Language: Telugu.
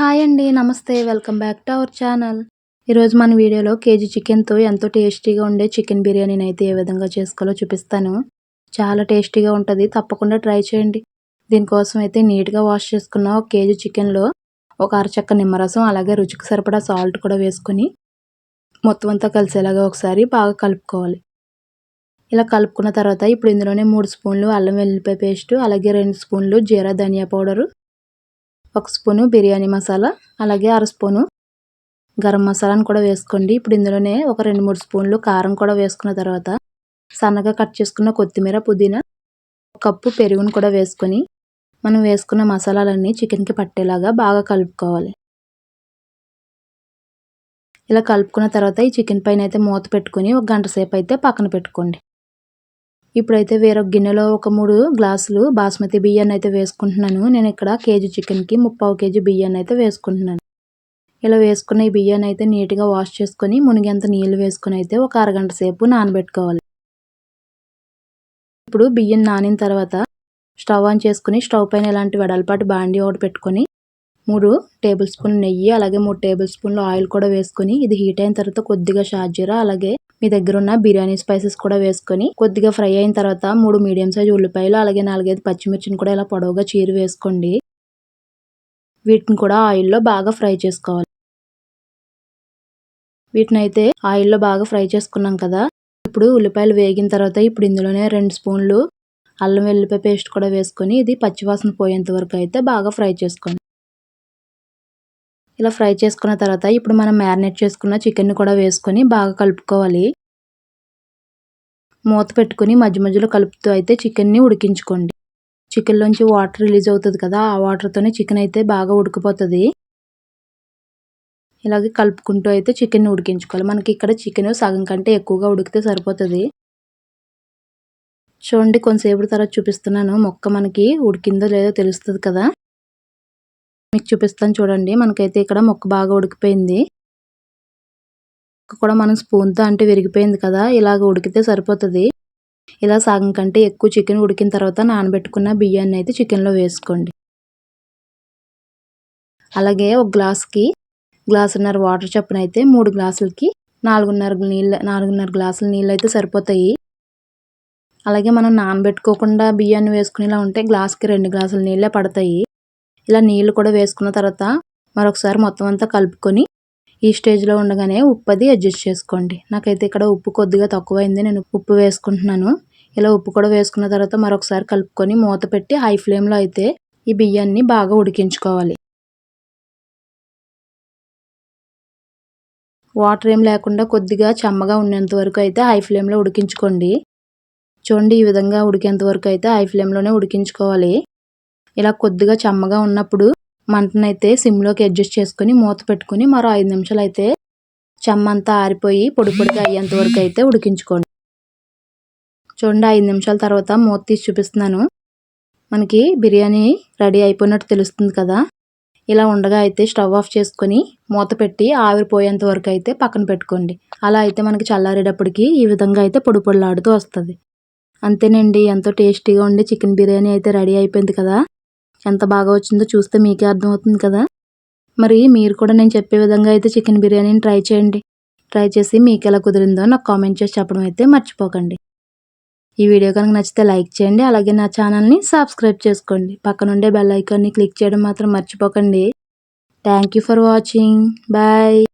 హాయ్ అండి నమస్తే welcome back to our channel. ఈరోజు మన వీడియోలో కేజీ చికెన్తో ఎంతో టేస్టీగా ఉండే చికెన్ బిర్యానీని అయితే ఏ విధంగా చేసుకోవాలో చూపిస్తాను. చాలా టేస్టీగా ఉంటుంది తప్పకుండా ట్రై చేయండి. దీనికోసం అయితే నీట్గా వాష్ చేసుకున్న ఒక కేజీ చికెన్లో ఒక అరచక్క నిమ్మరసం అలాగే రుచికి సరిపడా సాల్ట్ కూడా వేసుకొని మొత్తం అంతా కలిసేలాగా ఒకసారి బాగా కలుపుకోవాలి. ఇలా కలుపుకున్న తర్వాత ఇప్పుడు ఇందులోనే మూడు స్పూన్లు అల్లం వెల్లిపాయ పేస్టు అలాగే రెండు స్పూన్లు జీరా ధనియా పౌడరు ఒక స్పూను బిర్యానీ మసాలా అలాగే అర స్పూను గరం మసాలాను కూడా వేసుకోండి. ఇప్పుడు ఇందులోనే ఒక రెండు మూడు స్పూన్లు కారం కూడా వేసుకున్న తర్వాత సన్నగా కట్ చేసుకున్న కొత్తిమీర పుదీనా ఒక కప్పు పెరుగును కూడా వేసుకొని మనం వేసుకున్న మసాలాలన్నీ చికెన్కి పట్టేలాగా బాగా కలుపుకోవాలి. ఇలా కలుపుకున్న తర్వాత ఈ చికెన్ పైన అయితే మూత పెట్టుకొని ఒక గంట సేపు అయితే పక్కన పెట్టుకోండి. ఇప్పుడైతే వేరొక గిన్నెలో ఒక మూడు గ్లాసులు బాస్మతి బియ్యాన్ని అయితే వేసుకుంటున్నాను. నేను ఇక్కడ కేజీ చికెన్కి ముప్పావు కేజీ బియ్యాన్ని అయితే వేసుకుంటున్నాను. ఇలా వేసుకున్న ఈ బియ్యాన్ని అయితే నీట్గా వాష్ చేసుకొని మునిగేంత నీళ్ళు వేసుకుని అయితే ఒక అరగంట సేపు నానబెట్టుకోవాలి. ఇప్పుడు బియ్యం నానిన తర్వాత స్టవ్ ఆన్ చేసుకుని స్టవ్ పైన ఇలాంటి వెడల్పాటి బాండి ఒకటి పెట్టుకొని మూడు టేబుల్ స్పూన్ నెయ్యి అలాగే మూడు టేబుల్ స్పూన్లు ఆయిల్ కూడా వేసుకొని ఇది హీట్ అయిన తర్వాత కొద్దిగా షాజీరా అలాగే మీ దగ్గర ఉన్న బిర్యానీ స్పైసెస్ కూడా వేసుకొని కొద్దిగా ఫ్రై అయిన తర్వాత మూడు మీడియం సైజ్ ఉల్లిపాయలు అలాగే నాలుగైదు పచ్చిమిర్చిని కూడా ఇలా పొడవుగా చీరి వేసుకోండి. వీటిని కూడా ఆయిల్లో బాగా ఫ్రై చేసుకోవాలి. వీటిని అయితే ఆయిల్లో బాగా ఫ్రై చేసుకున్నాం కదా ఇప్పుడు ఉల్లిపాయలు వేగిన తర్వాత ఇప్పుడు ఇందులోనే రెండు స్పూన్లు అల్లం వెల్లిపాయ పేస్ట్ కూడా వేసుకొని ఇది పచ్చివాసన పోయేంత వరకు అయితే బాగా ఫ్రై చేసుకోండి. ఇలా ఫ్రై చేసుకున్న తర్వాత ఇప్పుడు మనం మ్యారినేట్ చేసుకున్న చికెన్ కూడా వేసుకొని బాగా కలుపుకోవాలి. మూత పెట్టుకుని మధ్య మధ్యలో కలుపుతూ అయితే చికెన్ని ఉడికించుకోండి. చికెన్లోంచి వాటర్ రిలీజ్ అవుతుంది కదా ఆ వాటర్తోనే చికెన్ అయితే బాగా ఉడికిపోతుంది. ఇలాగే కలుపుకుంటూ అయితే చికెన్ ఉడికించుకోవాలి. మనకి ఇక్కడ చికెన్ సగం కంటే ఎక్కువగా ఉడికితే సరిపోతుంది. చూడండి కొంతసేపు తర్వాత చూపిస్తున్నాను. మొక్క మనకి ఉడికిందో లేదో తెలుస్తుంది కదా. మీకు చూపిస్తాను చూడండి. మనకైతే ఇక్కడ మొక్క బాగా ఉడికిపోయింది. కూడా మనం స్పూన్తో అంటే విరిగిపోయింది కదా ఇలాగ ఉడికితే సరిపోతుంది. ఇలా సగం కంటే ఎక్కువ చికెన్ ఉడికిన తర్వాత నానబెట్టుకున్న బియ్యాన్ని అయితే చికెన్లో వేసుకోండి. అలాగే ఒక గ్లాస్కి గ్లాసున్నర వాటర్ చప్పున అయితే మూడు గ్లాసులకి నాలుగున్నర నీళ్ళు నాలుగున్నర గ్లాసుల నీళ్ళు అయితే సరిపోతాయి. అలాగే మనం నానబెట్టుకోకుండా బియ్యాన్ని వేసుకునేలా ఉంటే గ్లాస్కి రెండు గ్లాసుల నీళ్ళే పడతాయి. ఇలా నీళ్ళు కూడా వేసుకున్న తర్వాత మరొకసారి మొత్తం అంతా కలుపుకొని ఈ స్టేజ్లో ఉండగానే ఉప్పు అది అడ్జస్ట్ చేసుకోండి. నాకైతే ఇక్కడ ఉప్పు కొద్దిగా తక్కువైంది. నేను ఉప్పు వేసుకుంటున్నాను. ఇలా ఉప్పు కూడా వేసుకున్న తర్వాత మరొకసారి కలుపుకొని మూత పెట్టి హై ఫ్లేమ్లో అయితే ఈ బియ్యాన్ని బాగా ఉడికించుకోవాలి. వాటర్ ఏం లేకుండా కొద్దిగా చెమ్మగా ఉన్నంత వరకు అయితే హై ఫ్లేమ్లో ఉడికించుకోండి. చూడండి ఈ విధంగా ఉడికేంత వరకు అయితే హై ఫ్లేమ్లోనే ఉడికించుకోవాలి. ఇలా కొద్దిగా చెమ్మగా ఉన్నప్పుడు మంటనైతే సిమ్లోకి అడ్జస్ట్ చేసుకుని మూత పెట్టుకుని మరో ఐదు నిమిషాలు అయితే చెమ్మంతా ఆరిపోయి పొడి పొడిగా అయ్యేంత వరకు అయితే ఉడికించుకోండి. చూడండి ఐదు నిమిషాల తర్వాత మూత తీసి చూపిస్తున్నాను. మనకి బిర్యానీ రెడీ అయిపోయినట్టు తెలుస్తుంది కదా. ఇలా ఉండగా అయితే స్టవ్ ఆఫ్ చేసుకొని మూత పెట్టి ఆవిరిపోయేంత వరకు అయితే పక్కన పెట్టుకోండి. అలా అయితే మనకి చల్లారేటప్పటికి ఈ విధంగా అయితే పొడి పొడిలాడుతూ వస్తుంది. అంతేనండి ఎంతో టేస్టీగా ఉండి చికెన్ బిర్యానీ అయితే రెడీ అయిపోయింది కదా. ఎంత బాగా వచ్చిందో చూస్తే మీకే అర్థమవుతుంది కదా? మరి మీరు కూడా నేను చెప్పే విధంగా అయితే చికెన్ బిర్యానీని ట్రై చేయండి. ట్రై చేసి మీకు ఎలా కుదిరిందో నాకు కామెంట్ చేసి చెప్పడం అయితే మర్చిపోకండి. ఈ వీడియో కనుక నచ్చితే లైక్ చేయండి అలాగే నా ఛానల్ని సబ్స్క్రైబ్ చేసుకోండి. పక్కనుండే బెల్ ఐకాన్ని క్లిక్ చేయడం మాత్రం మర్చిపోకండి. Thank for watching. బాయ్.